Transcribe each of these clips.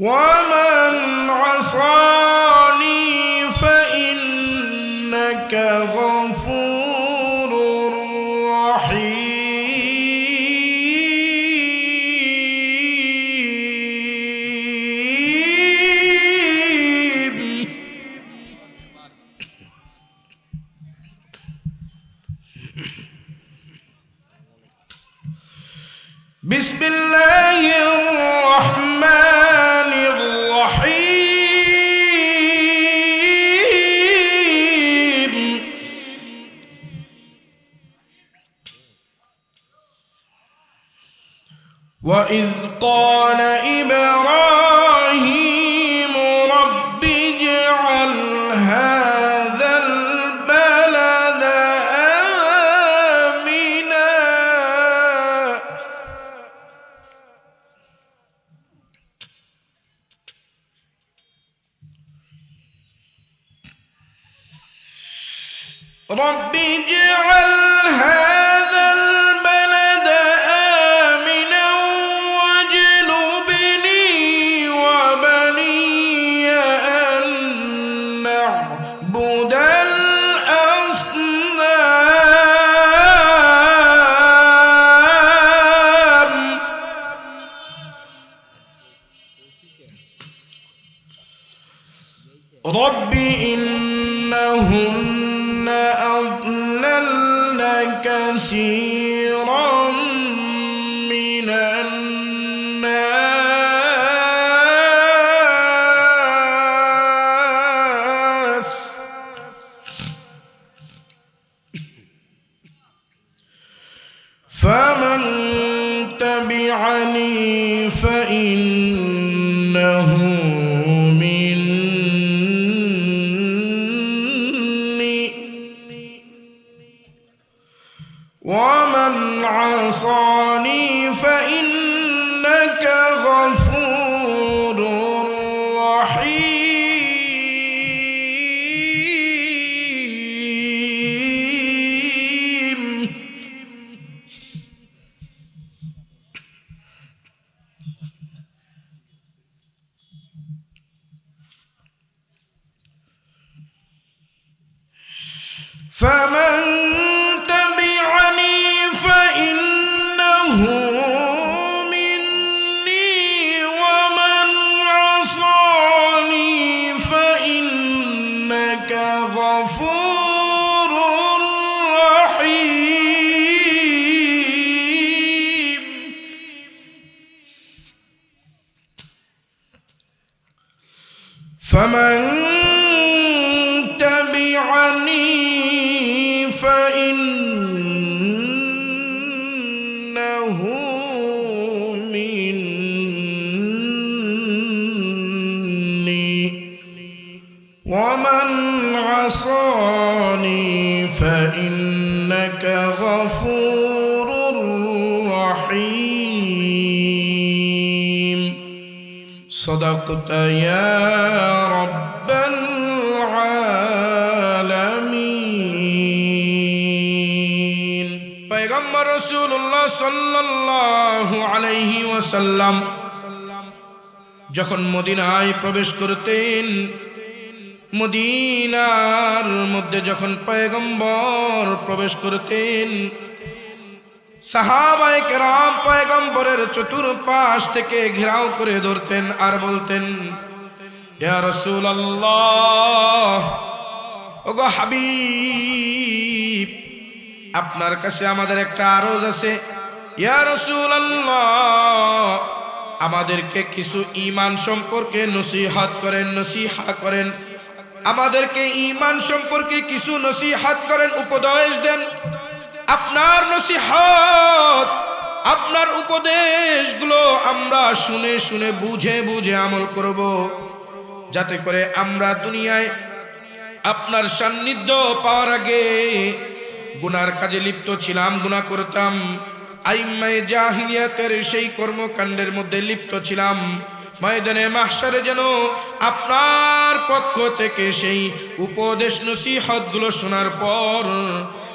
ومن عصاني وإذ قال إبراهيم فمن تبعني فإنه مني. ومن عصاني فإنك غفور صدقت يا رب العالمين پیغمبر رسول الله সাল্লাল্লাহু আলাইহি ওয়াসাল্লাম যখন মদিনায় প্রবেশ করতেন মদিনার মধ্যে যখন পয়গম্বর প্রবেশ করতেন সাহাবায়ে কেরাম পয়গম্বরের চতুর্পাশ থেকে ঘেরাও করে ধরতেন আর বলতেন, ইয়া রাসূলুল্লাহ, ওগো হাবিব, আপনার কাছে আমাদের একটা আরজ আছে। ইয়া রাসূলুল্লাহ, আমাদেরকে কিছু ঈমান সম্পর্কে নসিহত করেন, নসিহা করেন। আমাদেরকে ঈমান সম্পর্কে কিছু নসিহত করেন, উপদেশ দেন। আপনার নসিহত, আপনার উপদেশগুলো আমরা শুনে শুনে বুঝে বুঝে আমল করব। যাতে করে আমরা দুনিয়ায় আপনার সান্নিধ্য পাওয়ার আগে গুনার কাজে লিপ্ত ছিলাম, গুনাহ করতাম। আইম্মায় জাহিলিয়াতের সেই কর্মকাণ্ডের মধ্যে লিপ্ত ছিলাম। ময়দানে মাহসারে যেন আপনার পক্ষ থেকে সেই উপদেশ নসিহতগুলো শোনার পর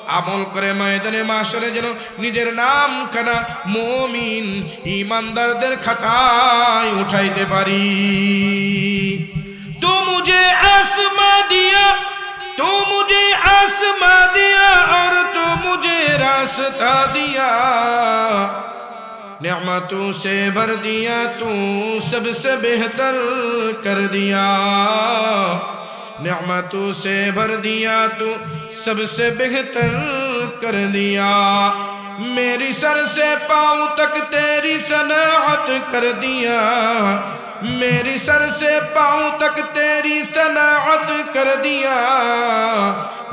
আমল করে ময়দানে মাসরে যেন নিজের নাম খানা মমিন ইমানদারদের খাতায় উঠাইতে পারি। তুমুজে আসমা দিয়া তুমুজে আসমা দিয়া, আর তুমুজে রাস্তা দিয়া। নিয়ামা তু সে ভর দিয়া, তু সবসে বেহতর কর দিয়া। نعمتوں سے بھر دیا تو سب سے بہتر کر دیا۔ میری سر سے پاؤں تک تیری صناعت کر دیا۔ میری سر سے پاؤں تک تیری صناعت کر دیا۔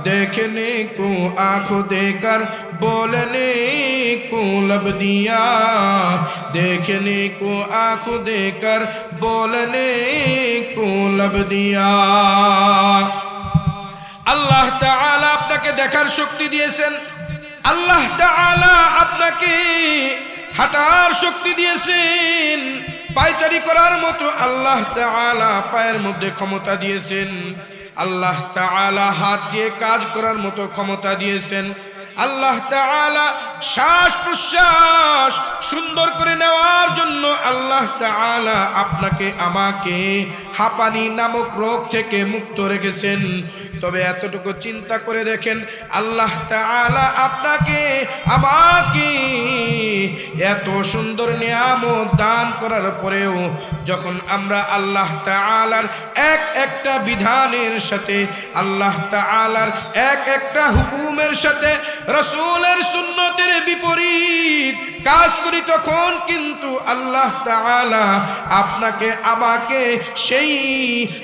دیکھنے کو آنکھوں دے کر، بولنے کو لب دیا۔ دیکھنے کو آنکھوں دے کر، بولنے کو لب دیا۔ اللہ تعالیٰ আপনাকে شکتی دیے سن۔ আল্লাহ আপনাকে হাঁটার শক্তি দিয়েছেন পায়চারি করার মতো আল্লাহ তাআলা পায়ের মধ্যে ক্ষমতা দিয়েছেন। আল্লাহ তাআলা হাত দিয়ে কাজ করার মতো ক্ষমতা দিয়েছেন। আল্লাহ তাআলা শ্বাস প্রশ্বাস সুন্দর করে নেওয়ার জন্য আল্লাহ তাআলা আপনাকে, আমাকে হাঁপানি নামক রোগ থেকে মুক্ত রেখেছেন। তবে এতটুকু চিন্তা করে দেখেন, আল্লাহ তাআলা আপনাকে, আমাকে এত সুন্দর নিয়ামত দান করার পরেও যখন আমরা আল্লাহ তাআলার এক একটা বিধানের সাথে, আল্লাহ তাআলার এক একটা হুকুমের সাথে, রসুলের সুন্নতের বিপরীত কাজ করি তখন কিন্তু আল্লাহ তাআলা আপনাকে, আমাকে সেই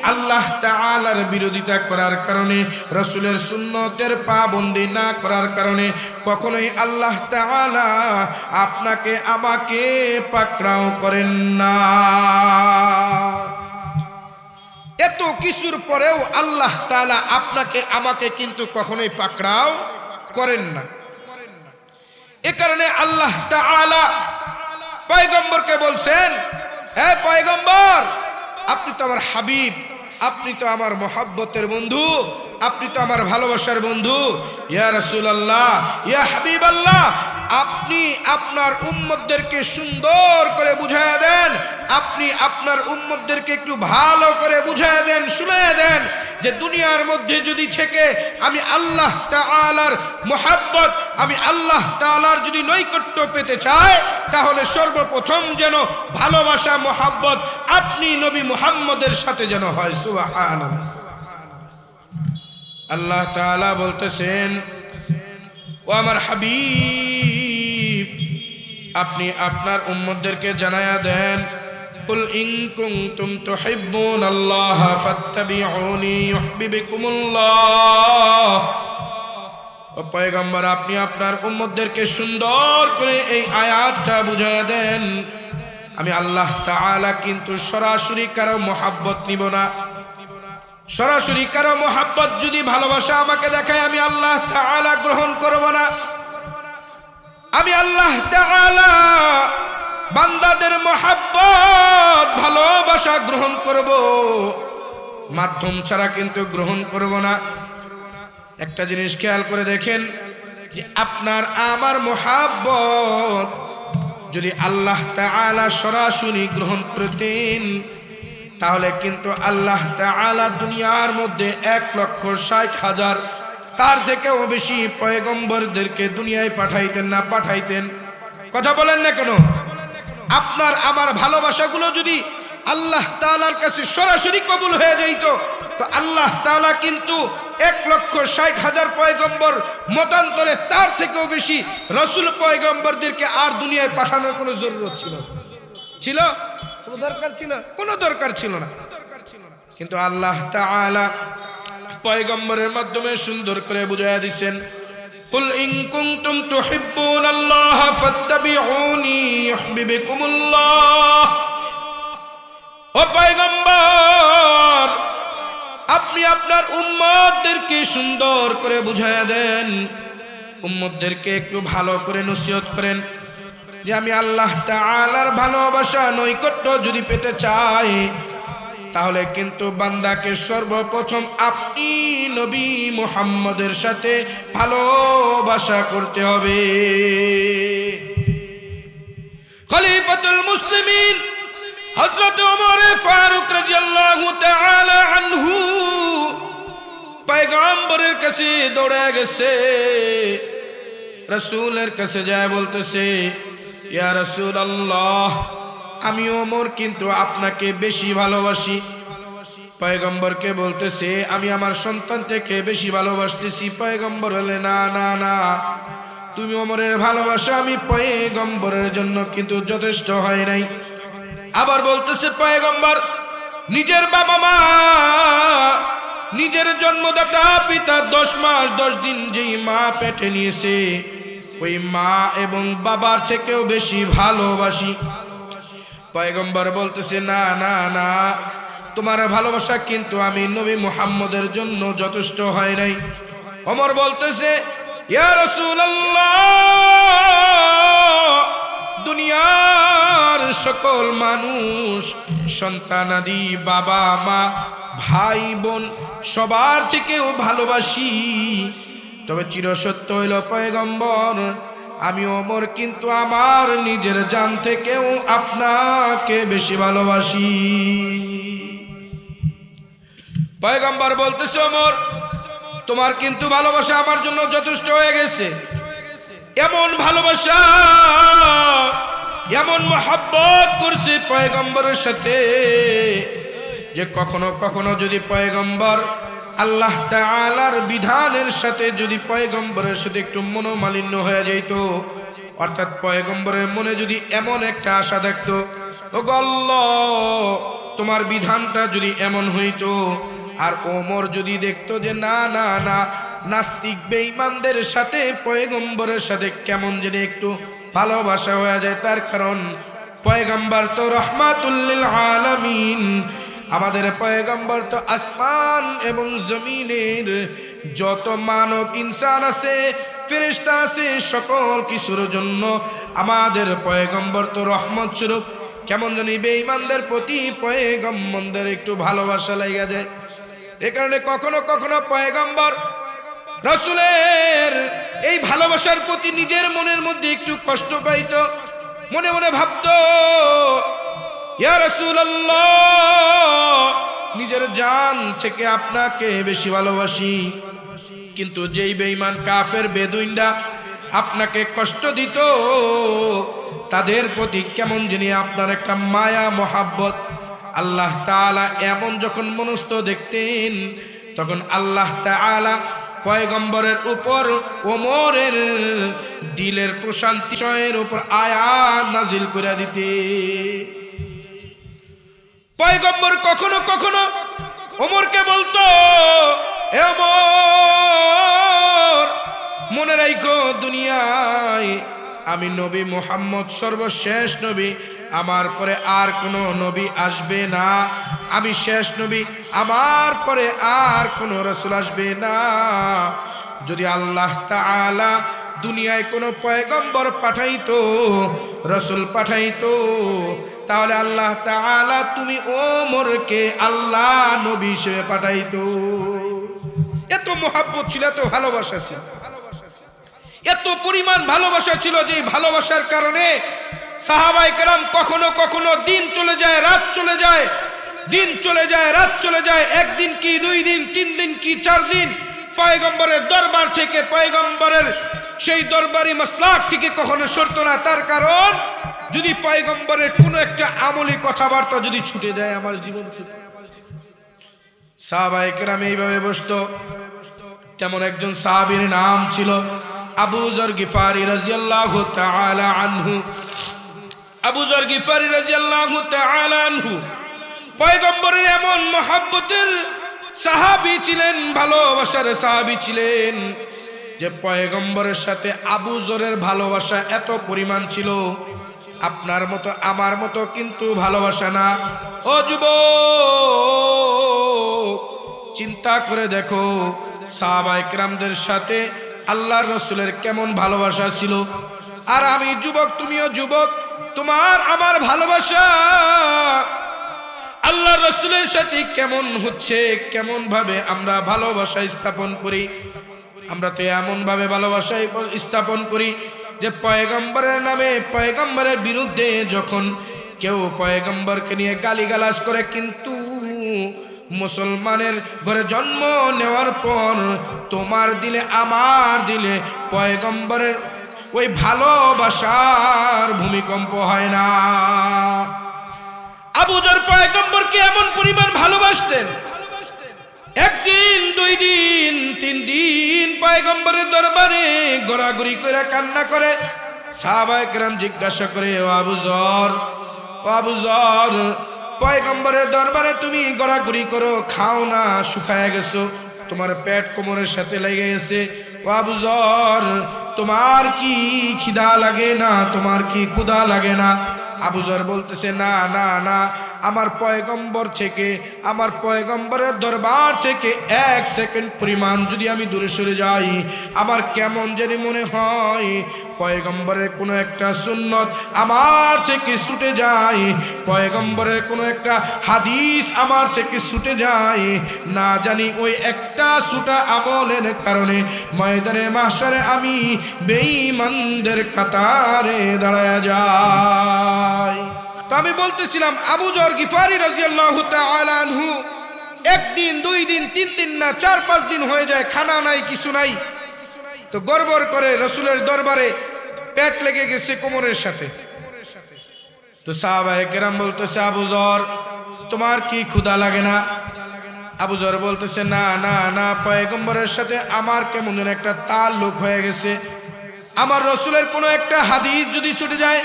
আল্লাহ তাআলার বিরোধিতা করার কারণে, রসুলের সুন্নতের পাবন্দি না করার কারণে কখনোই আল্লাহ তাআলা আপনাকে, আমাকে পাকড়াও করেন না। এত কিছুর পরেও আল্লাহ তাআলা আপনাকে, আমাকে কিন্তু কখনোই পাকড়াও করেন না। এ কারণে আল্লাহ তাআলা পয়গম্বরকে বলছেন, হে পয়গম্বর, আপনি তো আমার হাবিব, আপনি তো আমার মহাব্বতের বন্ধু, আপনি তো আমার ভালোবাসার বন্ধু। ইয়া রাসূলুল্লাহ, ইয়া হাবিব আল্লাহ আপনি আপনার উম্মতদেরকে সুন্দর করে বুঝায়া দেন। আপনি আপনার উম্মতদেরকে একটু ভালো করে বুঝায় দেন, শুনায়া দেন যে দুনিয়ার মধ্যে যদি থেকে আমি আল্লাহ তাআলার মোহাব্বত, আমি আল্লাহ তাআলার যদি নৈকট্য পেতে চাই, তাহলে সর্বপ্রথম যেন ভালোবাসা, মোহাব্বত আপনি নবী মুহাম্মদের সাথে যেন হয়। সুবহানাল্লাহ। আল্লাহ তাআলা বলতেছেন ও আমার হাবিব, আপনি আপনার উম্মতদেরকে জানায়া দেন, কুল ইন কুনতুম তুহিব্বুন আল্লাহ ফাত্তাবিউনি ইউহিব্বুকুমুল্লাহ। ও পয়গম্বর, আপনি আপনার উম্মতদেরকে সুন্দর করে এই আয়াতটা বুঝাইয়া দেন। আমি আল্লাহ তাআলা কিন্তু সরাসরি কারও মোহাব্বত নিব না। সরাসরি, কারও মোহাব্বত যদি ভালোবাসা আমাকে দেখায়, আমি আল্লাহ তাআলা গ্রহণ করব না। আমি আল্লাহ বান্দাদের মোহাব্বত, ভালোবাসা গ্রহণ করব। মাধ্যম ছাড়া কিন্তু গ্রহণ করব না। একটা জিনিস খেয়াল করে দেখেন যে আপনার আমার মোহাব্বত যদি আল্লাহ তাআলা সরাসরি গ্রহণ করতেন তাহলে কিন্তু আল্লাহ তাআলা দুনিয়ার মধ্যে এক লক্ষ ষাট হাজার, তার থেকেও বেশি পয়গম্বরদেরকে দুনিয়ায় পাঠাইতেন না পাঠাইতেন। কথা বলেন না কেন? আপনার আমার ভালোবাসাগুলো যদি আল্লাহ তাআলার কাছে সরাসরি কবুল হয়ে যাইত, তো আল্লাহ তাআলা কিন্তু এক লক্ষ ষাট হাজার পয়গম্বর মতান্তরে তার থেকেও বেশি রসুল পয়গম্বরদেরকে আর দুনিয়ায় পাঠানোর কোনো জরুরত ছিল? ছিল? কোনো দরকার ছিল কোনো দরকার ছিল না কিন্তু আল্লাহ তাআলা পয়গম্বরের মাধ্যমে সুন্দর করে বুঝাইয়া দিচ্ছেন قل إن كنتم تحبون الله فاتبعوني يحببكم الله ও পয়গম্বর আপনি আপনার উম্মতদেরকে সুন্দর করে বুঝাইয়া দেন উম্মতদেরকে একটু ভালো করে নসিহত করেন যে আমি আল্লাহ তাআলার ভালোবাসা, নৈকট্য যদি পেতে চাই, তাহলে কিন্তু বান্দাকে সর্বপ্রথম আপনি নবী মুহাম্মদের সাথে ভালোবাসা করতে হবে। খলিফাতুল মুসলিমিন হযরত ওমর ফারুক রাদিয়াল্লাহু তাআলা আনহু পয়গম্বরের কাছে দৌড়ে গেছে, রসুলের কাছে যায় বলতেছে ইয়া রসুল আল্লাহ আমি ওমর কিন্তু আপনাকে বেশি ভালোবাসি। পয়গম্বরকে বলতেছে, আমি আমার সন্তান থেকে বেশি ভালোবাসতেছি। পয়গম্বর হলে না না না। তুমি ওমরের ভালোবাসা আমি পয়গম্বরের জন্য কিন্তু যথেষ্ট হয় নাই। আবার বলতেছে, পয়গম্বর, নিজের বাবা মা, নিজের জন্মদাতা পিতা দশ মাস দশ দিন যেই মা পেটে নিয়েছে ওই মা এবং বাবার থেকেও বেশি ভালোবাসি। পয়গম্বর বলতেছে, না না না, তোমার ভালোবাসা কিন্তু আমি নবী মুহাম্মদের জন্য যথেষ্ট হয় নাই। অমর বলতেছে দুনিয়ার সকল মানুষ সন্তানাদি বাবা, মা, ভাই, বোন, সবার থেকেও ভালোবাসি। তবে চিরসত্য হইল পয়গম্বর। আমি ওমর, কিন্তু আমার নিজের জান থেকেও আপনাকে বেশি ভালোবাসি। পয়গম্বর বলতেছে, ওমর, তোমার কিন্তু ভালোবাসা আমার জন্য যথেষ্ট হয়ে গেছে। এমন ভালোবাসা, এমন মহাব্বত করছে পয়গম্বরের সাথে যে কখনো কখনো যদি পয়গম্বর আল্লাহ তাআলার বিধানের সাথে যদি পয়গম্বরের সাথে একটু মনোমালিন্য হয়ে যেত অর্থাৎ পয়গম্বরের মনে যদি এমন একটা আশা থাকতো ও গল্ল তোমার বিধানটা যদি এমন হইতো, আর ওমর যদি দেখতো যে না না না, নাস্তিক বেঈমানদের সাথে, পয়গম্বরের সাথে কেমন যদি একটু ভালোবাসা হয়ে যায়, তার কারণ পয়গম্বর তো রহমাতুল্লিল আলামিন। আমাদের পয়গম্বর তো আসমান এবং জমিনের যত মানব ইনসান আছে, ফেরেশতা আছে, সকল কিছুর জন্য আমাদের পয়গম্বর তো রহমত স্বরূপ। কেমন জানি বেঈমানদের প্রতি পয়গম্বরদের একটু ভালোবাসা লাগা যায়। এ কারণে কখনো কখনো পয়গম্বর রসুলের এই ভালোবাসার প্রতি নিজের মনের মধ্যে একটু কষ্ট পাইত। মনে মনে ভাবতো নিজের জান থেকে আপনাকে বেশি ভালোবাসি। কিন্তু যেই বেঈমান কাফের, বেদুইনরা আপনাকে কষ্ট দিত, তাদের প্রতি কেমন যিনি আপনার একটা মায়া, মহাব্বত। আল্লাহ তাআলা এমন যখন মনস্থ দেখতেন, তখন আল্লাহ তাআলা পয়গম্বরের উপর, ওমরের দিলের প্রশান্তি উপর আয়াত নাজিল করে দিতে পয়গম্বর কখনো কখনো ওমরকে বলতো "এ ওমর, মনে রাখো দুনিয়ায় আমি নবী মোহাম্মদ, সর্বশেষ নবী। আমার পরে আর কোনো নবী আসবে না। আমি শেষ নবী, আমার পরে আর কোনো রসুল আসবে না। যদি আল্লাহ তাআলা দুনিয়ায় কোনো পয়গম্বর পাঠাইতো, রসুল পাঠাইতো তাহলে আল্লাহ তাআলা তুমি ওমরকে আল্লাহ নবী হিসেবে পাঠাইতো। এত মোহাব্বত ছিল, এত ভালোবাসা ছিল। এত পরিমাণ ভালোবাসা ছিল যে ভালোবাসার কারণে সাহাবাই কেরাম কখনো কখনো দিন চলে যায়, রাত চলে যায়, দিন চলে যায়, রাত চলে যায়, একদিন কি, দুই দিন, তিন দিন কি, চার দিন, পয়গম্বরের দরবার থেকে পয়গম্বরের সেই দরবারি মাসলাক থেকে কখনো সরতো না। তার কারণ যদি পয়গম্বরের কোনো একটা আমলি কথাবার্তা যদি ছুটে যায় আমার জীবন থেকে। সাহাবাই কেরাম এইভাবে বসত তেমন একজন সাহাবীর নাম ছিল আবু জর গিফারি রাজিয়াল্লাহু তাআলা আনহু। আবু জর গিফারি রাজিয়াল্লাহু তাআলা আনহু। পয়গম্বরের এমন মহাব্বতের সাহাবী ছিলেন, ভালোবাসার সাহাবী ছিলেন যে পয়গম্বরের সাথে আবু জরের ভালোবাসা এত পরিমাণ ছিল। আপনার মতো, আমার মতো কিন্তু ভালোবাসা না। ও যুবক, চিন্তা করে দেখো সাহাবাইকরামদের সাথে আল্লাহর রসুলের কেমন ভালোবাসা ছিল। আর আমি যুবক, তুমিও যুবক, তোমার আমার ভালোবাসা। আল্লাহ রসুলের সাথে কেমন হচ্ছে কেমন ভাবে আমরা ভালোবাসা স্থাপন করি? আমরা তো এমন ভাবে ভালোবাসা স্থাপন করি যে পয়গম্বরের নামে পয়গম্বরের বিরুদ্ধে যখন কেউ পয়গম্বরকে নিয়ে গালিগালাজ করে, কিন্তু মুসলমানের ঘরে জন্ম নেওয়ার পর তোমার দিলে, আমার দিলে পয়গম্বরের ওই ভালোবাসার ভূমিকম্প হয় না। আবুজর পয়গম্বরকে এমন পরিমাণ ভালোবাসতেন একদিন, দুই দিন, তিন দিন পয়গম্বরের দরবারে গড়াগড়ি করে কান্না করে। সাহাবাহাম জিজ্ঞাসা করে, ও আবুজর ও আবুজর পয়গম্বরের দরবারে তুমি গড়াগড়ি করো, খাও না, শুকায় গেছো, তোমার পেট কোমরের সাথে লেগে গেছে। ও আবুজর তোমার কি খিদা লাগে না, তোমার কি ক্ষুধা লাগে না? আবুজর বলতেছে, না না না, আমার পয়গম্বর থেকে, আমার পয়গম্বরের দরবার থেকে এক সেকেন্ড পরিমাণ যদি আমি দূরে সরে যাই, আমার কেমন জানি মনে হয় পয়গম্বরের কোনো একটা সুন্নত আমার থেকে ছুটে যায়। পয়গম্বরের কোনো একটা হাদিস আমার থেকে ছুটে যায়। না জানি ওই একটা ছুটা আমলের কারণে ময়দানে মাসারে আমি বেঈমানদের কাতারে দাঁড়ায় যাই। তো আমি বলতেছিলাম, আবু জর গিফারি রাজিয়াল্লাহু তাআলা আনহু, একদিন, দুই দিন, তিন দিন না, চার পাঁচ দিন হয়ে যায়, খানা নাই, কিছু নাই। তো গড়বড় করে রসুলের দরবারে পেট লেগে গেছে কোমরের সাথে। তো সাহাবায়ে কেরাম বলতেছে, আবু জর, তোমার কি ক্ষুধা লাগে না? আবু জর বলতেছে, না না না, পয়গম্বরের সাথে আমার কেমন যেন একটা লোক হয়ে গেছে। আমার রসুলের কোনো একটা হাদিস যদি ছুটে যায়,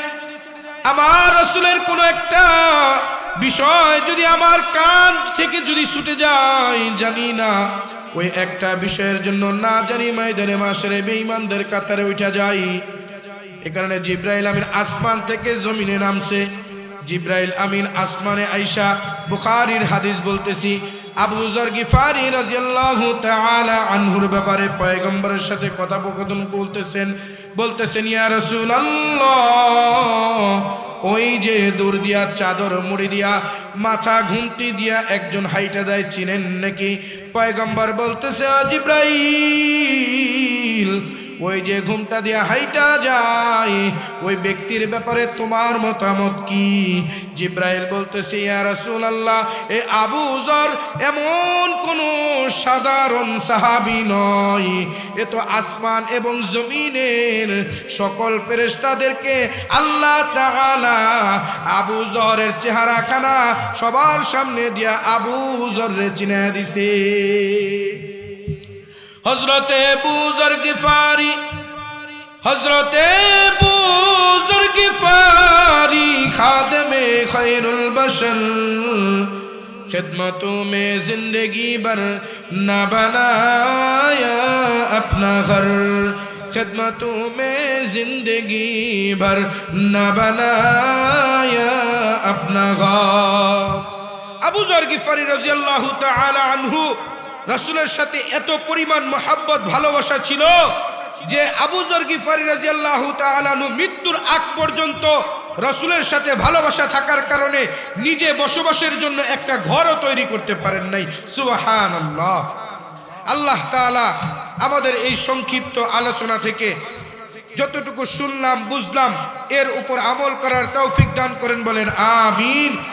আমার রসুলের কোনো একটা বিষয় যদি আমার কান থেকে যদি ছুটে যায়, জানি না। ওই একটা বিষয়ের জন্য না জানি মাইদানে মাসের বেঈমানদের কাতারে উঠা যাই। এ কারণে জিব্রাইল আমিন আসমান থেকে জমিনে নামছে। জিব্রাইল আমিন আসমানে আইসা বুখারির হাদিস বলতেছি, আবু জর গিফারি রাজিয়াল্লাহু তাআলা আনহুর ব্যাপারে পয়গম্বরের সাথে কথোপকথন বলতেছেন বলতেছেন, ইয়া রাসূলুল্লাহ ওই যে দূর দিয়া, চাদর মুড়ি দিয়া, মাথা ঘুমটি দিয়া একজন হাইটা যায় চিনেন নাকি? পয়গম্বর বলতেছে আজিব্রাই ওই যে ঘুমটা দিয়া হাইটা যায়, ওই ব্যক্তির ব্যাপারে তোমার মতামত কি? জিব্রাইল বলতেছে, ইয়া রাসূলুল্লাহ, এ আবু জর এমন কোন সাধারণ সাহাবি নয়। এ তো আসমান এবং জমিনের সকল ফেরেশতাদেরকে আল্লাহ তাআলা আবু জরের চেহারাখানা সবার সামনে দিয়া আবু জররে চিনে দিছে। حضرت بوزر گفاری حضرت بوزر گفاری خادم خیر البشر، خدمتوں میں زندگی بر نہ بنایا اپنا گھر، خدمتوں میں زندگی بھر نہ بنایا اپنا گھر۔ ابو ذر غفاری رضی اللہ تعالی عنہ রাসূলের সাথে এত পরিমাণ মহাব্বত, ভালোবাসা ছিল যে আবু জর গিফারি রাজিয়াল্লাহু তাআলা আনহু মৃত্যুর আগ পর্যন্ত রাসূলের সাথে ভালোবাসা থাকার কারণে নিজে বসবাসের জন্য একটা ঘরও তৈরি করতে পারেন নাই। সুবহানাল্লাহ। আল্লাহ তাআলা আমাদের এই সংক্ষিপ্ত আলোচনা থেকে যতটুকু শুনলাম, বুঝলাম, এর উপর আমল করার তৌফিক দান করেন বলেন, আমিন।